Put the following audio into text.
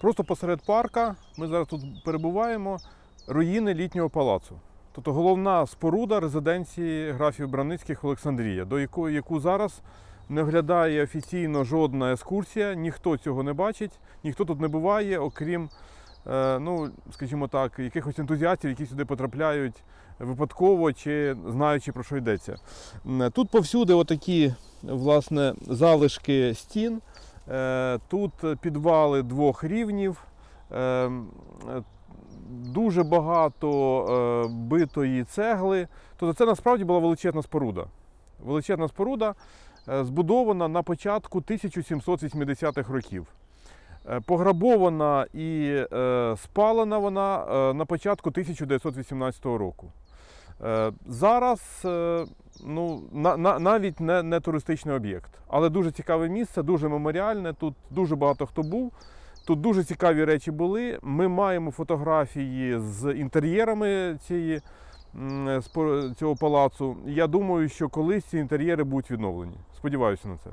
Просто посеред парка ми зараз тут перебуваємо руїни літнього палацу. Тобто головна споруда резиденції графів Браницьких Олександрія, до якої яку зараз не оглядає офіційно жодна екскурсія, ніхто цього не бачить, ніхто тут не буває, окрім, е, ну, скажімо так, якихось ентузіастів, які сюди потрапляють випадково чи знаючи про що йдеться. Тут повсюди отакі власне, залишки стін. Е, Тут підвали двох рівнів. Е, Дуже багато е, битої цегли. Тобто це насправді була величезна споруда. Величезна споруда, збудована на початку 1780-х років. Пограбована і спалена вона на початку 1918 року. Зараз ну, на, на, навіть не, не туристичний об'єкт, але дуже цікаве місце, дуже меморіальне. Тут дуже багато хто був. Тут дуже цікаві речі були. Ми маємо фотографії з інтер'єрами цієї, цього палацу. Я думаю, що колись ці інтер'єри будуть відновлені. Сподіваюся на це.